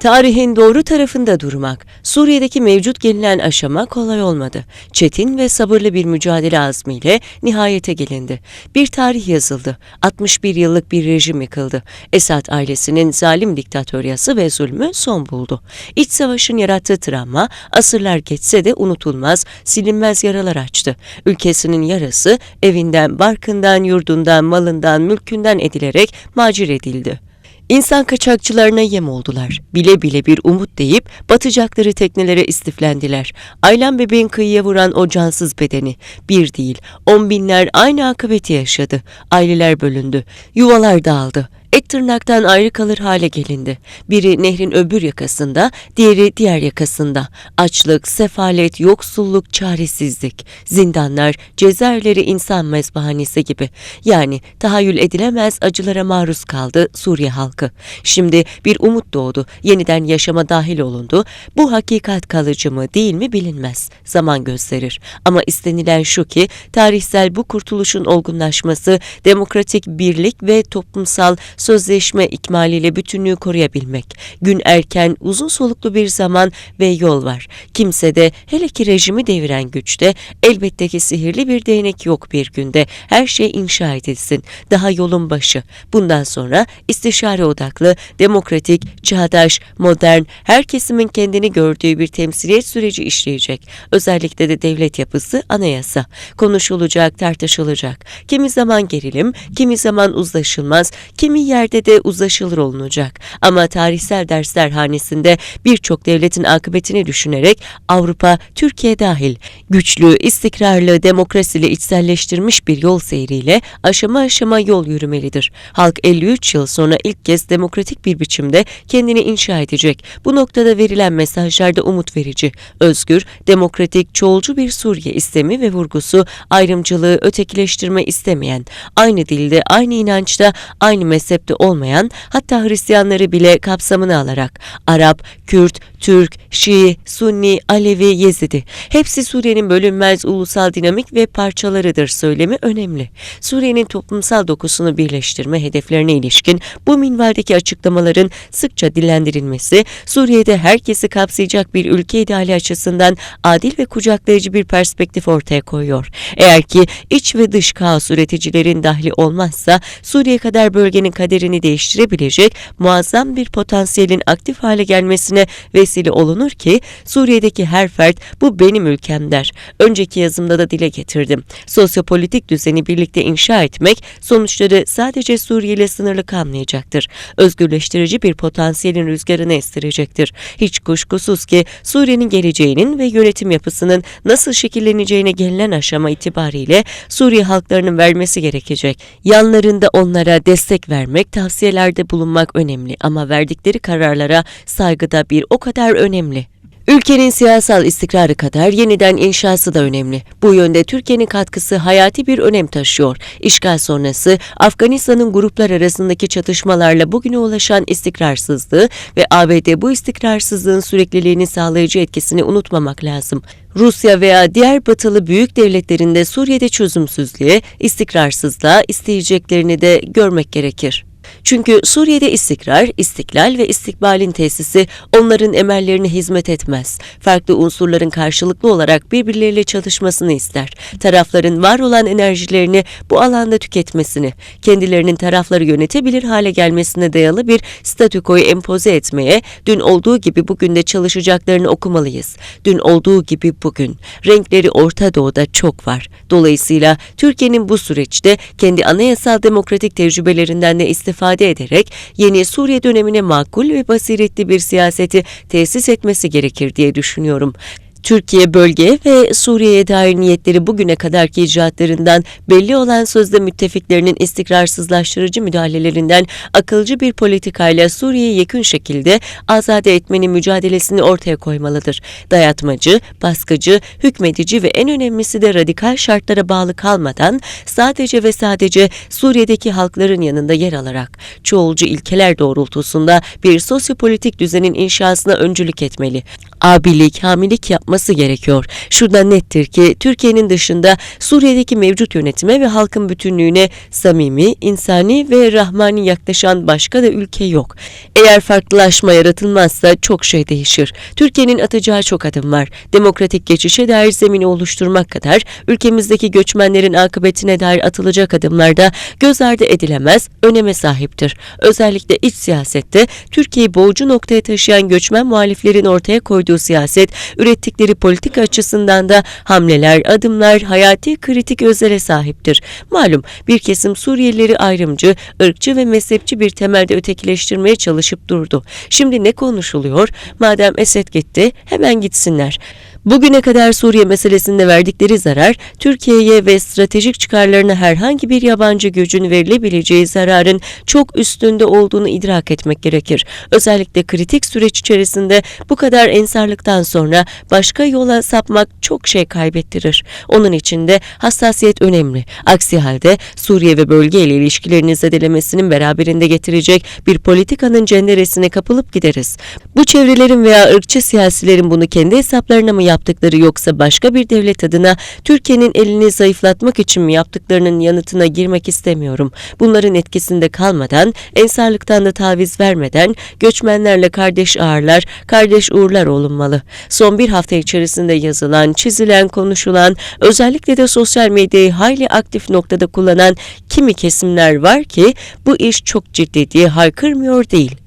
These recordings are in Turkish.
Tarihin doğru tarafında durmak, Suriye'deki mevcut gelinen aşama kolay olmadı. Çetin ve sabırlı bir mücadele azmiyle nihayete gelindi. Bir tarih yazıldı. 61 yıllık bir rejim yıkıldı. Esad ailesinin zalim diktatöryası ve zulmü son buldu. İç savaşın yarattığı travma asırlar geçse de unutulmaz, silinmez yaralar açtı. Ülkesinin yarası evinden, barkından, yurdundan, malından, mülkünden edilerek macir edildi. İnsan kaçakçılarına yem oldular. Bile bile bir umut deyip batacakları teknelere istiflendiler. Aylan bebeğin kıyıya vuran o cansız bedeni. Bir değil, on binler aynı akıbeti yaşadı. Aileler bölündü. Yuvalar dağıldı. Et tırnaktan ayrı kalır hale gelindi. Biri nehrin öbür yakasında, diğeri diğer yakasında. Açlık, sefalet, yoksulluk, çaresizlik. Zindanlar, cezaevleri insan mezbahanesi gibi. Yani tahayyül edilemez acılara maruz kaldı Suriye halkı. Şimdi bir umut doğdu, yeniden yaşama dahil olundu. Bu hakikat kalıcı mı değil mi bilinmez. Zaman gösterir. Ama istenilen şu ki tarihsel bu kurtuluşun olgunlaşması, demokratik birlik ve toplumsal sözleşme ikmaliyle bütünlüğü koruyabilmek. Gün erken, uzun soluklu bir zaman ve yol var. Kimse de hele ki rejimi deviren güçte elbette ki sihirli bir değnek yok bir günde. Her şey inşa edilsin. Daha yolun başı. Bundan sonra istişare odaklı, demokratik, çağdaş, modern, her kesimin kendini gördüğü bir temsiliyet süreci işleyecek. Özellikle de devlet yapısı, anayasa. Konuşulacak, tartışılacak. Kimi zaman gerilim, kimi zaman uzlaşılmaz, kimi yerde de uzlaşılır olunacak. Ama tarihsel dersler hanesinde birçok devletin akıbetini düşünerek Avrupa, Türkiye dahil güçlü, istikrarlı, demokrasili içselleştirmiş bir yol seyriyle aşama aşama yol yürümelidir. Halk 53 yıl sonra ilk kez demokratik bir biçimde kendini inşa edecek. Bu noktada verilen mesajlarda umut verici, özgür, demokratik, çoğulcu bir Suriye istemi ve vurgusu ayrımcılığı, ötekileştirme istemeyen, aynı dilde, aynı inançta, aynı mezhepte olmayan, hatta Hristiyanları bile kapsamına alarak Arap, Kürt, Türk, Şii, Sunni, Alevi, Yezidi. Hepsi Suriye'nin bölünmez ulusal dinamik ve parçalarıdır söylemi önemli. Suriye'nin toplumsal dokusunu birleştirme hedeflerine ilişkin bu minvaldeki açıklamaların sıkça dillendirilmesi, Suriye'de herkesi kapsayacak bir ülke ideali açısından adil ve kucaklayıcı bir perspektif ortaya koyuyor. Eğer ki iç ve dış kaos üreticilerin dahli olmazsa Suriye kadar bölgenin kaderini değiştirebilecek muazzam bir potansiyelin aktif hale gelmesine vesile olunur ki Suriye'deki her fert bu benim ülkem der. Önceki yazımda da dile getirdim. Sosyopolitik düzeni birlikte inşa etmek sonuçları sadece Suriye ile sınırlı kalmayacaktır. Özgürleştirici bir potansiyelin rüzgarını estirecektir. Hiç kuşkusuz ki Suriye'nin geleceğinin ve yönetim yapısının nasıl şekilleneceğine gelinen aşama itibariyle Suriye halklarının vermesi gerekecek. Yanlarında onlara destek vermek, tavsiyelerde bulunmak önemli ama verdikleri kararlara saygıda bir o kadar önemli. Ülkenin siyasal istikrarı kadar yeniden inşası da önemli. Bu yönde Türkiye'nin katkısı hayati bir önem taşıyor. İşgal sonrası Afganistan'ın gruplar arasındaki çatışmalarla bugüne ulaşan istikrarsızlığı ve ABD bu istikrarsızlığın sürekliliğini sağlayıcı etkisini unutmamak lazım. Rusya veya diğer batılı büyük devletlerinde Suriye'de çözümsüzlüğe, istikrarsızlığa isteyeceklerini de görmek gerekir. Çünkü Suriye'de istikrar, istiklal ve istikbalin tesisi onların emellerine hizmet etmez. Farklı unsurların karşılıklı olarak birbirleriyle çalışmasını ister. Tarafların var olan enerjilerini bu alanda tüketmesini, kendilerinin tarafları yönetebilir hale gelmesine dayalı bir statükoyu empoze etmeye, dün olduğu gibi bugün de çalışacaklarını okumalıyız. Dün olduğu gibi bugün. Renkleri Orta Doğu'da çok var. Dolayısıyla Türkiye'nin bu süreçte kendi anayasal demokratik tecrübelerinden de istifade ederek yeni Suriye dönemine makul ve basiretli bir siyaseti tesis etmesi gerekir diye düşünüyorum. Türkiye bölge ve Suriye'ye dair niyetleri bugüne kadarki icraatlarından belli olan sözde müttefiklerinin istikrarsızlaştırıcı müdahalelerinden akılcı bir politikayla Suriye'yi yakın şekilde azade etmenin mücadelesini ortaya koymalıdır. Dayatmacı, baskıcı, hükmedici ve en önemlisi de radikal şartlara bağlı kalmadan sadece ve sadece Suriye'deki halkların yanında yer alarak çoğulcu ilkeler doğrultusunda bir sosyopolitik düzenin inşasına öncülük etmeli. Abilik, hamilik yapmalı yapması gerekiyor. Şurada nettir ki Türkiye'nin dışında Suriye'deki mevcut yönetime ve halkın bütünlüğüne samimi, insani ve rahmani yaklaşan başka da ülke yok. Eğer farklılaşma yaratılmazsa çok şey değişir. Türkiye'nin atacağı çok adım var. Demokratik geçişe dair zemini oluşturmak kadar ülkemizdeki göçmenlerin akıbetine dair atılacak adımlar da göz ardı edilemez öneme sahiptir. Özellikle iç siyasette Türkiye'yi boğucu noktaya taşıyan göçmen muhaliflerin ortaya koyduğu siyaset, ürettikleri politika açısından da hamleler, adımlar hayati kritik özele sahiptir. Malum bir kesim Suriyelileri ayrımcı, ırkçı ve mezhepçi bir temelde ötekileştirmeye çalışıp durdu. Şimdi ne konuşuluyor? Madem Esed gitti, hemen gitsinler. Bugüne kadar Suriye meselesinde verdikleri zarar, Türkiye'ye ve stratejik çıkarlarına herhangi bir yabancı gücün verilebileceği zararın çok üstünde olduğunu idrak etmek gerekir. Özellikle kritik süreç içerisinde bu kadar ensarlıktan sonra başka yola sapmak çok şey kaybettirir. Onun için de hassasiyet önemli. Aksi halde Suriye ve bölge ile ilişkilerini zedelemesinin beraberinde getirecek bir politikanın cenderesine kapılıp gideriz. Bu çevrelerin veya ırkçı siyasilerin bunu kendi hesaplarına mı yaptıkları yoksa başka bir devlet adına Türkiye'nin elini zayıflatmak için mi yaptıklarının yanıtına girmek istemiyorum. Bunların etkisinde kalmadan, ensarlıktan da taviz vermeden göçmenlerle kardeş ağırlar, kardeş uğurlar olunmalı. Son bir hafta içerisinde yazılan, çizilen, konuşulan, özellikle de sosyal medyayı hayli aktif noktada kullanan kimi kesimler var ki bu iş çok ciddi diye haykırmıyor değil.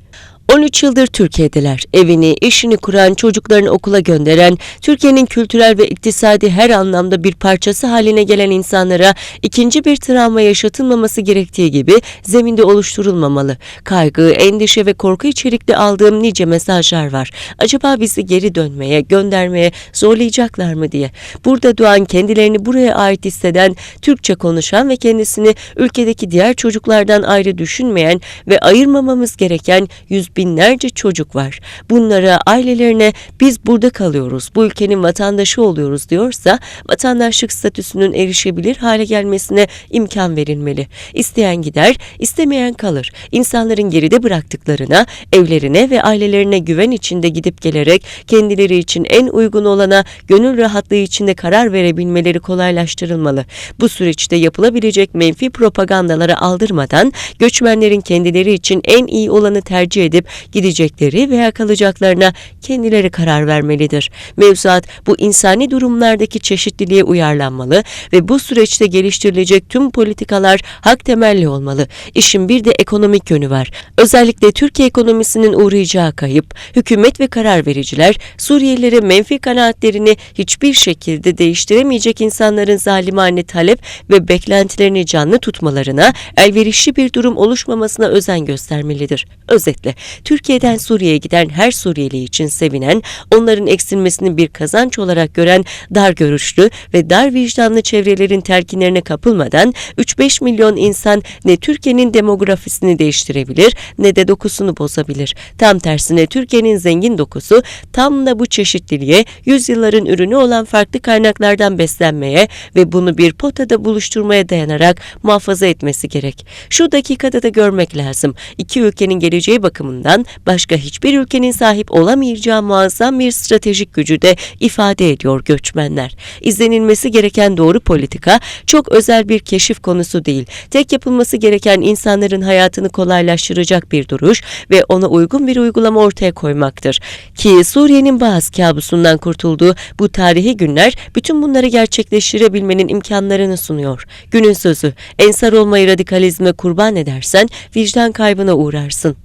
13 yıldır Türkiye'deler. Evini, işini kuran, çocuklarını okula gönderen, Türkiye'nin kültürel ve iktisadi her anlamda bir parçası haline gelen insanlara ikinci bir travma yaşatılmaması gerektiği gibi zeminde oluşturulmamalı. Kaygı, endişe ve korku içerikli aldığım nice mesajlar var. Acaba bizi geri dönmeye, göndermeye zorlayacaklar mı diye. Burada doğan, kendilerini buraya ait hisseden, Türkçe konuşan ve kendisini ülkedeki diğer çocuklardan ayrı düşünmeyen ve ayırmamamız gereken yüz binlerce çocuk var. Bunlara, ailelerine biz burada kalıyoruz, bu ülkenin vatandaşı oluyoruz diyorsa vatandaşlık statüsünün erişebilir hale gelmesine imkan verilmeli. İsteyen gider, istemeyen kalır. İnsanların geride bıraktıklarına, evlerine ve ailelerine güven içinde gidip gelerek kendileri için en uygun olana gönül rahatlığı içinde karar verebilmeleri kolaylaştırılmalı. Bu süreçte yapılabilecek menfi propagandalara aldırmadan göçmenlerin kendileri için en iyi olanı tercih edip gidecekleri veya kalacaklarına kendileri karar vermelidir. Mevzuat bu insani durumlardaki çeşitliliğe uyarlanmalı ve bu süreçte geliştirilecek tüm politikalar hak temelli olmalı. İşin bir de ekonomik yönü var. Özellikle Türkiye ekonomisinin uğrayacağı kayıp, hükümet ve karar vericiler Suriyelilere menfi kanaatlerini hiçbir şekilde değiştiremeyecek insanların zalimane talep ve beklentilerini canlı tutmalarına, elverişli bir durum oluşmamasına özen göstermelidir. Özetle, Türkiye'den Suriye'ye giden her Suriyeli için sevinen, onların eksilmesini bir kazanç olarak gören dar görüşlü ve dar vicdanlı çevrelerin telkinlerine kapılmadan 3-5 milyon insan ne Türkiye'nin demografisini değiştirebilir ne de dokusunu bozabilir. Tam tersine Türkiye'nin zengin dokusu tam da bu çeşitliliğe yüzyılların ürünü olan farklı kaynaklardan beslenmeye ve bunu bir potada buluşturmaya dayanarak muhafaza etmesi gerek. Şu dakikada da görmek lazım. İki ülkenin geleceği bakımından başka hiçbir ülkenin sahip olamayacağı muazzam bir stratejik gücü de ifade ediyor göçmenler. İzlenilmesi gereken doğru politika çok özel bir keşif konusu değil. Tek yapılması gereken insanların hayatını kolaylaştıracak bir duruş ve ona uygun bir uygulama ortaya koymaktır. Ki Suriye'nin bazı kabusundan kurtulduğu bu tarihi günler bütün bunları gerçekleştirebilmenin imkanlarını sunuyor. Günün sözü, ensar olmayı radikalizme kurban edersen vicdan kaybına uğrarsın.